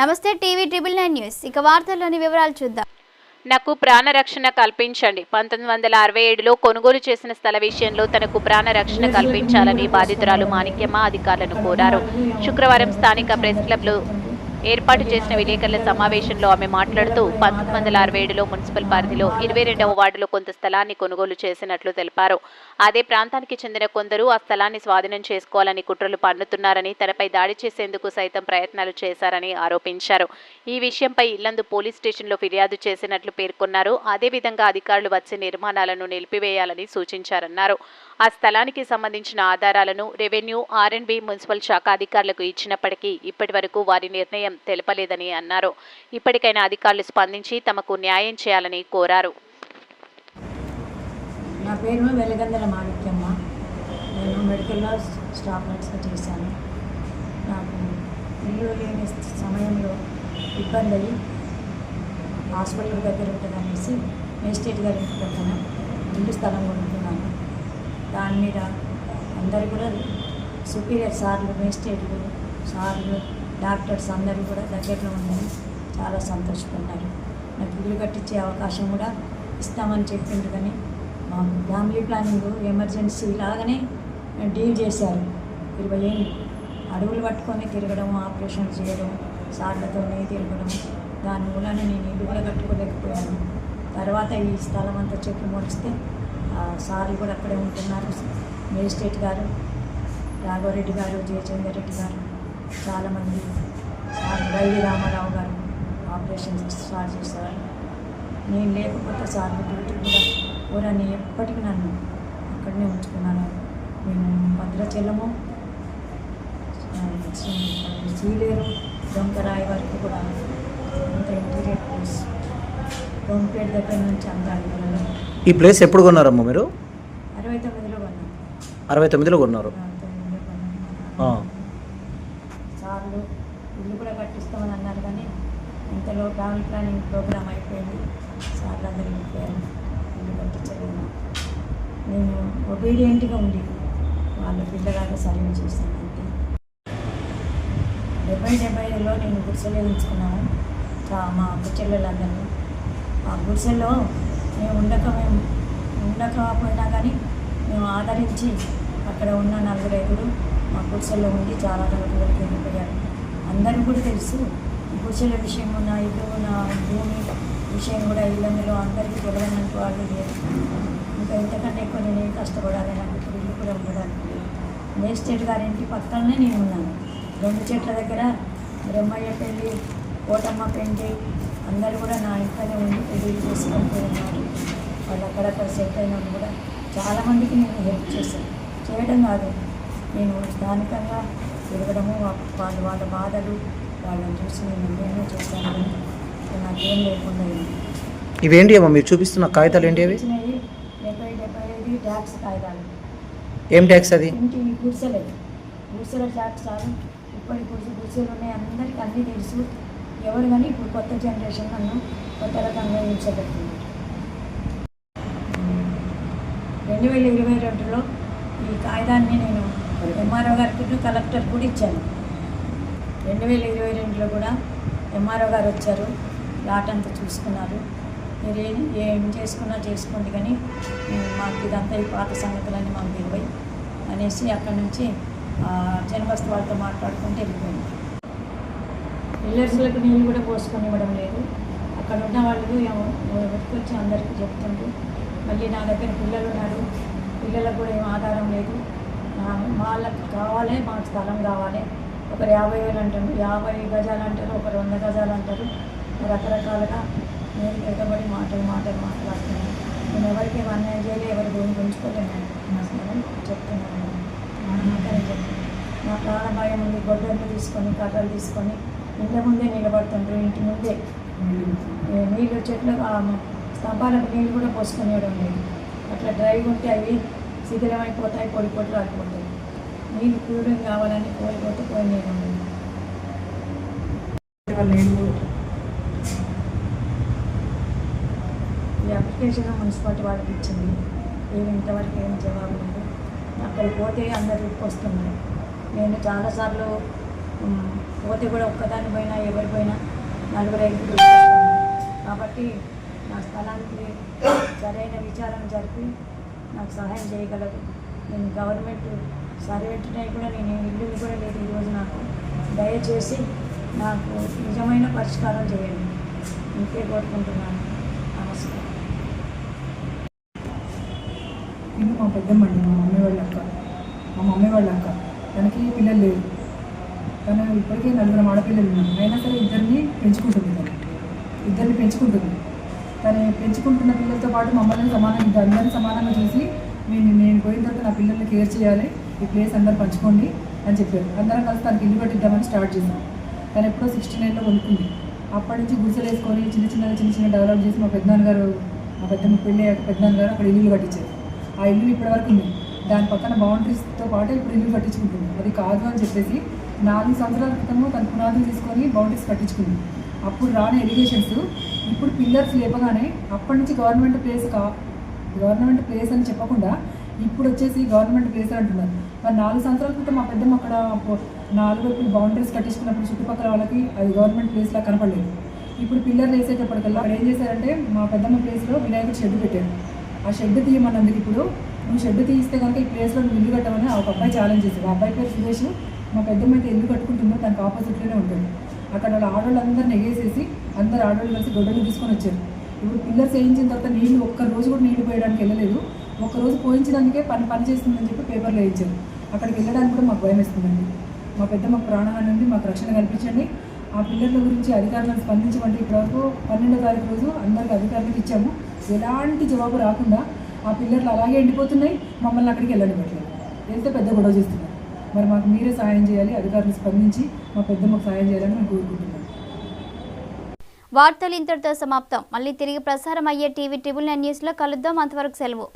నమస్తే TV triple nine news. ఇక వార్తల్లోని వివరాలు చూద్దాం. నాకు ప్రాణరక్షణ కల్పించండి. పంతొమ్మిది వందల అరవై ఏడులో కొనుగోలు చేసిన స్థల విషయంలో తనకు ప్రాణరక్షణ కల్పించాలని బాధితురాలు మాణిక్యమ్మ అధికారులను కోరారు. శుక్రవారం స్థానిక ప్రెస్ క్లబ్లో ఏర్పాటు చేసిన విలేకరుల సమావేశంలో ఆమె మాట్లాడుతూ పంతొమ్మిది వందల అరవై ఏడులో మున్సిపల్ పరిధిలో ఇరవై రెండవ వార్డులో కొంత స్థలాన్ని కొనుగోలు చేసినట్లు తెలిపారు. అదే ప్రాంతానికి చెందిన కొందరు ఆ స్థలాన్ని స్వాధీనం చేసుకోవాలని కుట్రలు పన్నుతున్నారని తనపై దాడి చేసేందుకు సైతం ప్రయత్నాలు చేశారని ఆరోపించారు. ఈ విషయంపై ఇల్లందు పోలీస్ స్టేషన్లో ఫిర్యాదు చేసినట్లు పేర్కొన్నారు. అదేవిధంగా అధికారులు వచ్చే నిర్మాణాలను నిలిపివేయాలని సూచించారన్నారు. ఆ స్థలానికి సంబంధించిన ఆధారాలను రెవెన్యూ ఆర్ఎండ్బి మున్సిపల్ శాఖ అధికారులకు ఇచ్చినప్పటికీ ఇప్పటి వరకు వారి నిర్ణయం తెలపలేదని అన్నారు. ఇప్పటికైనా అధికారులు స్పందించి తమకు న్యాయం చేయాలని కోరారు. నా పేరు వెలగందల మాణిక్యమ్మ. నేను మెడికల్లో స్టాఫ్ నర్స్గా చేశాను. నాకు ఇల్లు లేని సమయంలో ఇబ్బంది అయ్యి హాస్పిటల్ దగ్గర ఉంటుంది అనేసి మేజిస్ట్రేట్ గారి ఇంటి పక్కన ఇల్లు స్థలం కొనుక్కున్నాను దాని మీద అందరు కూడా సుపీరియర్ సార్లు మేజిస్ట్రేట్లు సార్లు డాక్టర్స్ అందరూ కూడా దగ్గరలో ఉన్నారు చాలా సంతోషపడ్డారు. నాకు ఇల్లు కట్టించే అవకాశం కూడా ఇస్తామని చెప్పిండ్రు కానీ మాకు ఫ్యామిలీ ప్లానింగ్ ఎమర్జెన్సీ లాగానే డీల్ చేశారు. ఇరవై ఏళ్ళు అడవులు పట్టుకొని తిరగడం ఆపరేషన్ చేయడం సార్లతోనే తిరగడం దాని మూలాన నేను ఇల్లు కూడా కట్టుకోలేకపోయాను. తర్వాత ఈ స్థలం అంతా చెట్లు మొలిస్తే ఆ సార్లు కూడా అక్కడే ఉంటున్నారు. మేజిస్ట్రేట్ గారు రాఘవరెడ్డి గారు జయచంద్ర రెడ్డి గారు చాలామంది సార్ వైవి రామారావు గారు ఆపరేషన్ సార్ చేసేవారు నేను లేకపోతే సార్ డ్యూటీ కూడా ఊరని ఎప్పటికీ నన్ను అక్కడనే ఉంచుకున్నాను. నేను భద్రాచలము సీలేరు దొంకరాయి వరకు కూడా ఇంత ఇంటీరియర్ ప్లేస్. దొంపేట దగ్గర నుంచి అందాలి ఈ ప్లేస్ ఎప్పుడు కొన్నారమ్మా మీరు? అరవై తొమ్మిదిలో కొన్నారు. ఇల్లు కూడా కట్టిస్తామని అన్నారు కానీ ఇంతలో ప్లానింగ్ ప్రోగ్రామ్ అయిపోయింది. సార్లు అందరూ వెళ్ళిపోయారు. ఇల్లు కట్టించలేదు. నేను ఒబీడియంట్గా ఉండి వాళ్ళ పిల్లలాగా సర్వే చేస్తాను అంతే. డెబ్బై డెబ్బై ఐదులో నేను గుడిసెలో ఉంచుకున్నాము చా- మా అక్క చెల్లెలందరినీ ఆ గుడిసెల్లో మేము ఉండక మేము ఉండకపోయినా కానీ మేము ఆదరించి అక్కడ ఉన్న నలుగురు ఐదుగురు మా గుడిసెల్లో ఉండి చాలా రోజులకి వెళ్ళిపోయారు అందరికీ కూడా తెలుసు ఈ గుడిసెల విషయం నా ఇల్లు నా భూమి విషయం కూడా ఇల్లందులో అందరికీ తెలియనంటూ వాళ్ళు లేరు. ఇంకా ఎంతకంటే ఎక్కువ నేను ఏం కష్టపడాలి? నాకు ఇప్పుడు ఇల్లు కూడా ఉండడానికి లేదు. గారి గారింటి పక్కనే నేను ఉన్నాను. రెండు చెట్ల దగ్గర బ్రహ్మయ్య పెళ్ళి కోటమ్మ పెళ్ళి అందరూ కూడా నా ఇంట్లోనే ఉండి పెళ్ళి చేసుకొని పోయినారు వాళ్ళు అక్కడక్కడ సెట్ అయిన కూడా చాలామందికి నేను హెల్ప్ చేశాను. చేయడం కాదు నేను స్థానికంగా తిరగడము వాళ్ళు వాళ్ళ బాధలు వాళ్ళని చూసి నేను ఎన్నెన్నో చేశాను నాకేం లేకుండా. ఇవేంటి అమ్మా మీరు చూపిస్తున్న కాగితాలు ఏంటి అవి? డెబ్బై డెబ్బై ఐదు ట్యాక్స్ కాగితాలు. ఏం ట్యాక్స్ అది? ఇంటి గుడిసెలే. గుడిసెల ట్యాక్స్ కాదు ఇప్పటి గుడిసె గుడిసెలు ఉన్నాయి. అందరికీ అన్నీ తెలుసు. ఎవరు కానీ ఇప్పుడు కొత్త జనరేషన్ నన్ను కొత్త రకంగా హింసపెట్టింది రెండు వేల ఇరవై రెండులో ఈ కాగితాన్ని నేను ఎంఆర్ఓ గారికి కలెక్టర్ కూడా ఇచ్చాను. రెండు వేల ఇరవై రెండులో కూడా ఎంఆర్ఓ గారు వచ్చారు. లాట్ అంతా చూసుకున్నారు. మీరు ఏం ఏం చేసుకున్నా చేసుకోండి కానీ మాకు ఇదంతా ఈ పాత సంగతులన్నీ మాకు తెలివై అనేసి అక్కడి నుంచి జనవస్తు వాళ్ళతో మాట్లాడుకుంటూ వెళ్ళిపోయింది. పిల్లర్స్లకు నీళ్ళు కూడా పోసుకొని ఇవ్వడం లేదు. అక్కడ ఉన్న వాళ్ళు వచ్చి అందరికీ చెప్తుండ్రు. మళ్ళీ నా దగ్గర పిల్లలు ఉన్నారు. పిల్లలకు కూడా ఏం ఆధారం లేదు. వాళ్ళకి కావాలి మాకు స్థలం కావాలి. ఒకరు యాభై వేలు అంటారు. యాభై గజాలు అంటారు ఒకరు వంద గజాలు అంటారు. రకరకాలుగా నేను ఎగబడి మాటలు మాటలు మాట్లాడుతున్నాను. నేను ఎవరికి ఏం అన్యాయం చేయలే ఎవరి భూమి గుంజుకోలేను అని చెప్తున్నాను. నాకనే చెప్తున్నాను. నా ప్రాణ భయం ఉంది. గొడ్డలు తీసుకొని కట్టలు తీసుకొని ఇంటి ముందే నిలబడుతుండ్రు ఇంటి ముందే. నీళ్ళు చెట్లు స్తంభాలకు నీళ్ళు కూడా పోసుకునేయడం లేదు. అట్లా డ్రై ఉంటే అవి శిథిలమైపోతాయి పొడి పొడి రాకపోతాయి నీళ్ళు కూలింగ్ కావాలని కోల్పోతే పోయి నీళ్ళు ఈ అప్లికేషన్ మున్సిపాలిటీ వాళ్ళకి ఇచ్చింది. ఏమి ఇంతవరకు ఏం జవాబు లేదు. అక్కడికి పోతే అందరు వస్తున్నాయి నేను చాలాసార్లు పోతే కూడా ఒక్కదాని పోయినా ఎవరి పోయినా నలుగురు ఐదుగురు కాబట్టి నా స్థలానికి సరైన విచారణ జరిపి నాకు సహాయం చేయగలరు. నేను గవర్నమెంట్ సర్వెంట్ని కూడా నేను ఇల్లు కూడా లేదు ఈరోజు నాకు. దయచేసి నాకు నిజమైన పరిష్కారం చేయండి. ఇంకే కోరుకుంటున్నాను. నమస్కారం. ఇది మా పెద్దమ్మండి మా మమ్మీ వాళ్ళ అక్క. మా మమ్మీ వాళ్ళ అక్క. తనకి పిల్లలు లేరు. తను ఇప్పటికీ నలుగురు ఆడపిల్లలు ఉన్నారు. అయినా సరే ఇద్దరిని పెంచుకుంటుంది తను. ఇద్దరిని పెంచుకుంటుంది. తను పెంచుకుంటున్న పిల్లలతో పాటు మమ్మల్ని సమానంగా ఇద్దరు అందరిని సమానంగా చూసి నేను నేను పోయిన తర్వాత నా పిల్లల్ని కేర్ చేయాలి. ఈ ప్లేస్ అందరు పంచుకోండి అని చెప్పారు. అందరం కలిసి తనకి ఇల్లు కట్టిద్దామని స్టార్ట్ చేసాం తను ఎప్పుడో సిక్స్టీ నైన్లో కొనుక్కుంది. అప్పటి నుంచి గుడిసెలు వేసుకొని చిన్న చిన్న చిన్న చిన్న డెవలప్ చేసి మా పెద్దనాన్నగారు మా పెద్దమ్మ పెళ్ళి పెద్దనాన్నగారు అక్కడ ఇల్లు కట్టించారు. ఆ ఇల్లు ఇప్పటివరకు ఉంది. దాని పక్కన బౌండరీస్తో పాటు ఇప్పుడు ఇల్లు కట్టించుకుంటుంది. అది కాదు అని చెప్పేసి నాలుగు సంవత్సరాల క్రితము తన పునాదులు తీసుకొని బౌండరీస్ కట్టించుకుంది. అప్పుడు రాని ఎలిగేషన్స్. ఇప్పుడు పిల్లర్స్ లేపగానే అప్పటి నుంచి గవర్నమెంట్ ప్లేస్ కా గవర్నమెంట్ ప్లేస్ అని చెప్పకుండా ఇప్పుడు వచ్చేసి గవర్నమెంట్ ప్లేస్ అంటున్నారు. మరి నాలుగు సంవత్సరాల క్రితం మా పెద్దమ్మ అక్కడ నాలుగు వైపు బౌండరీస్ కట్టించుకున్నప్పుడు చుట్టుపక్కల వాళ్ళకి అది గవర్నమెంట్ ప్లేస్లా కనపడలేదు. ఇప్పుడు పిల్లర్లు వేసేటప్పటికల్లా అక్కడ ఏం చేశారంటే మా పెద్దమ్మ ప్లేస్లో వినాయకుడు షెడ్ పెట్టారు. ఆ షెడ్ తీయమన్నందుకు ఇప్పుడు నువ్వు షెడ్ తీస్తే కనుక ఈ ప్లేస్లో నువ్వు ఇల్లు కట్టమని ఒక అబ్బాయి ఛాలెంజ్ చేశాడు. ఆ అబ్బాయి పేరు సురేష్. మా పెద్దమ్మ అయితే ఇల్లు కట్టుకుంటుందో దానికి ఆపోజిట్లోనే ఉంటుంది. అక్కడ వాళ్ళ ఆడవాళ్ళందరిని ఎగేసేసి అందరు ఆడవాళ్ళు కలిసి గొడ్డలు తీసుకొని వచ్చారు. ఇప్పుడు పిల్లర్స్ వేయించిన తర్వాత నీళ్ళు ఒక్క రోజు కూడా నీళ్ళు పోయడానికి వెళ్ళలేదు. ఒక్క రోజు పోయించడానికే పని పని చేస్తుందని చెప్పి పేపర్లో వేయించారు. అక్కడికి వెళ్ళడానికి కూడా మాకు భయం వేస్తుందండి. మా పెద్ద మాకు ప్రాణహాని ఉంది మాకు రక్షణ కల్పించండి. ఆ పిల్లర్ల గురించి అధికారులను స్పందించమంటే ఇప్పటివరకు పన్నెండో తారీఖు రోజు అందరికి అధికారులకు ఇచ్చాము. ఎలాంటి జవాబు రాకుండా ఆ పిల్లర్లు అలాగే ఎండిపోతున్నాయి మమ్మల్ని అక్కడికి వెళ్ళడం పెట్టలేదు వెళ్తే పెద్ద గొడవ చేస్తున్నారు. మరి మాకు మీరే సాయం చేయాలి అధికారులు స్పందించి మా పెద్దమ్మకు సాయం చేయాలని మేము కోరుకుంటున్నాం. వార్తలు ఇంతటితో సమాప్తం. మళ్ళీ తిరిగి ప్రసారం అయ్యే టీవీ ట్రిబుల్ నైన్ న్యూస్లో కలుద్దాం. అంతవరకు సెలవు.